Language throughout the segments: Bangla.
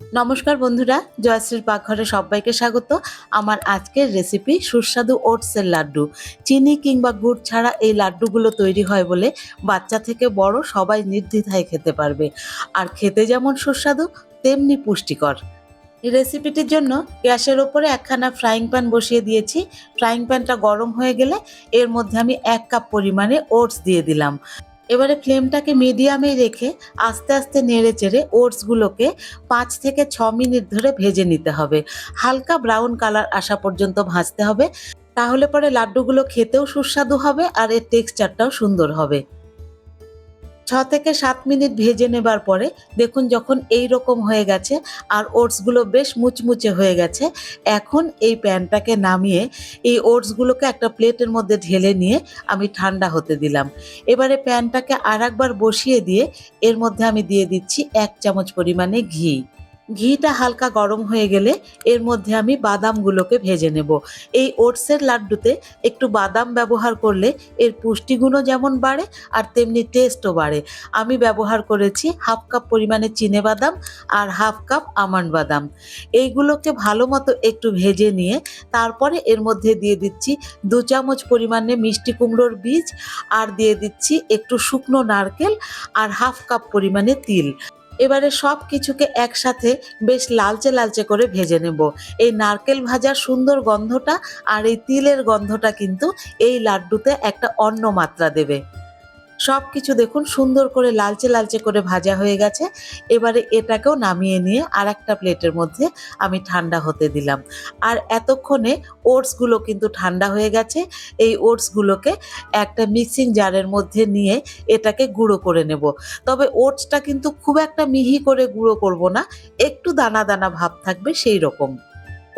নমস্কার বন্ধুরা, জয়শ্রীর পাকঘরে সবাইকে স্বাগত। আমার আজকের রেসিপি সুস্বাদু ওটসের লাড্ডু। চিনি কিংবা গুড় ছাড়া এই লাড্ডুগুলো তৈরি হয় বলে বাচ্চা থেকে বড় সবাই নির্দ্বিধায় খেতে পারবে। আর খেতে যেমন সুস্বাদু, তেমনি পুষ্টিকর। রেসিপিটির জন্য গ্যাসের ওপরে একখানা ফ্রাইং প্যান বসিয়ে দিয়েছি। ফ্রাইং প্যানটা গরম হয়ে গেলে এর মধ্যে আমি এক কাপ পরিমাণে ওটস দিয়ে দিলাম। এবারে ফ্লেমটাকে মিডিয়ামে রেখে আস্তে আস্তে নেড়ে চেড়ে ওটসগুলোকে পাঁচ থেকে ছ মিনিট ধরে ভেজে নিতে হবে। হালকা ব্রাউন কালার আসা পর্যন্ত ভাজতে হবে। তাহলে পরে লাড্ডুগুলো খেতেও সুস্বাদু হবে আর এর টেক্সচারটাও সুন্দর হবে। ছ থেকে সাত মিনিট ভেজে নেবার পরে দেখুন যখন এই রকম হয়ে গেছে আর ওটসগুলো বেশ মুচমুচে হয়ে গেছে, এখন এই প্যানটাকে নামিয়ে এই ওটসগুলোকে একটা প্লেটের মধ্যে ঢেলে নিয়ে আমি ঠান্ডা হতে দিলাম। এবারে প্যানটাকে আর একবার বসিয়ে দিয়ে এর মধ্যে আমি দিয়ে দিচ্ছি এক চামচ পরিমাণে ঘি। ঘিটা হালকা গরম হয়ে গেলে এর মধ্যে আমি বাদামগুলোকে ভেজে নেব। এই ওটসের লাড্ডুতে একটু বাদাম ব্যবহার করলে এর পুষ্টিগুণও যেমন বাড়ে আর তেমনি টেস্টও বাড়ে। আমি ব্যবহার করেছি হাফ কাপ পরিমাণে চিনে বাদাম আর হাফ কাপ আমন্ড বাদাম। এইগুলোকে ভালো মতো একটু ভেজে নিয়ে তারপরে এর মধ্যে দিয়ে দিচ্ছি দু চামচ পরিমাণে মিষ্টি কুমড়োর বীজ আর দিয়ে দিচ্ছি একটু শুকনো নারকেল আর হাফ কাপ পরিমাণে তিল। এবারে সব কিছুকে একসাথে বেশ লালচে লালচে করে ভেজে নেব। এই নারকেল ভাজার সুন্দর গন্ধটা আর এই তিলের গন্ধটা কিন্তু এই লাড্ডুতে একটা অন্য মাত্রা দেবে। সব কিছু দেখুন, সুন্দর করে লালচে লালচে করে ভাজা হয়ে গেছে। এবারে এটাকেও নামিয়ে নিয়ে আর একটা প্লেটের মধ্যে আমি ঠান্ডা হতে দিলাম। আর এতক্ষণে ওটসগুলো কিন্তু ঠান্ডা হয়ে গেছে। এই ওটসগুলোকে একটা মিক্সিং জারের মধ্যে নিয়ে এটাকে গুঁড়ো করে নেব। তবে ওটসটা কিন্তু খুব একটা মিহি করে গুঁড়ো করব না, একটু দানা দানা ভাব থাকবে সেই রকম।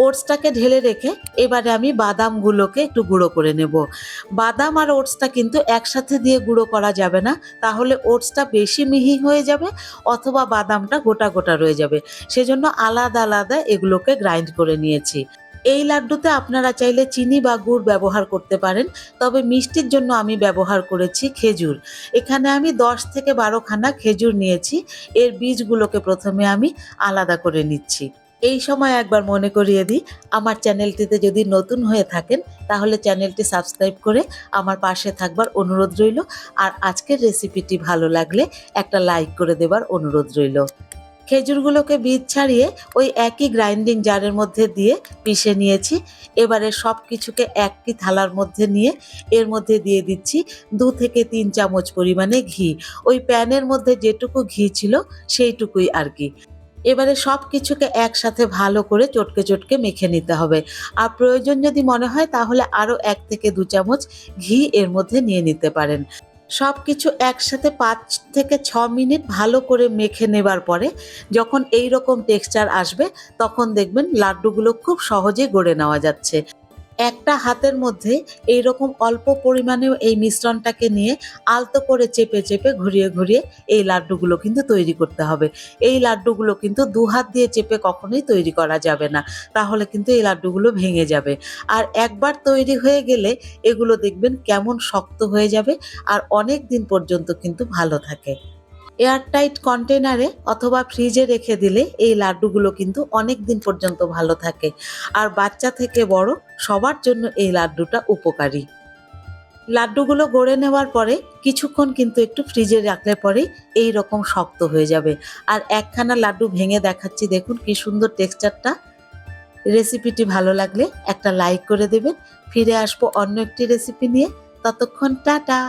ওটসটাকে ঢেলে রেখে এবারে আমি বাদামগুলোকে একটু গুঁড়ো করে নেব। বাদাম আর ওটসটা কিন্তু একসাথে দিয়ে গুঁড়ো করা যাবে না, তাহলে ওটসটা বেশি মিহি হয়ে যাবে অথবা বাদামটা গোটা গোটা রয়ে যাবে। সেজন্য আলাদা আলাদা এগুলোকে গ্রাইন্ড করে নিয়েছি। এই লাড্ডুতে আপনারা চাইলে চিনি বা গুড় ব্যবহার করতে পারেন, তবে মিষ্টির জন্য আমি ব্যবহার করেছি খেজুর। এখানে আমি দশ থেকে বারোখানা খেজুর নিয়েছি, এর বীজগুলোকে প্রথমে আমি আলাদা করে নিচ্ছি। এই সময় একবার মনে করিয়ে দিই, আমার চ্যানেলটিতে যদি নতুন হয়ে থাকেন, তাহলে চ্যানেলটি সাবস্ক্রাইব করে আমার পাশে থাকবার অনুরোধ রইল। আর আজকের রেসিপিটি ভালো লাগলে একটা লাইক করে দেবার অনুরোধ রইল। খেজুরগুলোকে বীজ ছাড়িয়ে ওই একই গ্রাইন্ডিং জারের মধ্যে দিয়ে পিষে নিয়েছি। এবারে সব কিছুকে একই থালার মধ্যে নিয়ে এর মধ্যে দিয়ে দিচ্ছি দু থেকে তিন চামচ পরিমাণে ঘি। ওই প্যানের মধ্যে যেটুকু ঘি ছিল সেইটুকুই আর কি। এবারে সব কিছুকে একসাথে ভালো করে চটকে চটকে মেখে নিতে হবে। আর প্রয়োজন যদি মনে হয় তাহলে আরও এক থেকে দু চামচ ঘি এর মধ্যে নিয়ে নিতে পারেন। সব কিছু একসাথে পাঁচ থেকে ছ মিনিট ভালো করে মেখে নেবার পরে যখন এই রকম টেক্সচার আসবে, তখন দেখবেন লাড্ডুগুলো খুব সহজে গড়ে নেওয়া যাচ্ছে। একটা হাতের মধ্যে এই রকম অল্প পরিমাণেও এই মিশ্রণটাকে নিয়ে আলতো করে চেপে চেপে ঘুরিয়ে ঘুরিয়ে এই লাড্ডুগুলো কিন্তু তৈরি করতে হবে। এই লাড্ডুগুলো কিন্তু দু হাত দিয়ে চেপে কখনোই তৈরি করা যাবে না। তাহলে কিন্তু এই লাড্ডুগুলো ভেঙে যাবে। আর একবার তৈরি হয়ে গেলে এগুলো দেখবেন কেমন শক্ত হয়ে যাবে আর অনেক দিন পর্যন্ত কিন্তু ভালো থাকে। এয়ারটাইট কন্টেনারে অথবা ফ্রিজে রেখে দিলে এই লাড্ডুগুলো কিন্তু অনেক দিন পর্যন্ত ভালো থাকে। আর বাচ্চা থেকে বড়, সবার জন্য এই লাড্ডুটা উপকারী। লাড্ডুগুলো গড়ে নেওয়ার পরে কিছুক্ষণ কিন্তু একটু ফ্রিজে রাখলে পরেই এই রকম শক্ত হয়ে যাবে। আর একখানা লাড্ডু ভেঙে দেখাচ্ছি, দেখুন কি সুন্দর টেক্সচারটা। রেসিপিটি ভালো লাগলে একটা লাইক করে দেবেন। ফিরে আসব অন্য একটি রেসিপি নিয়ে। ততক্ষণ টাটা!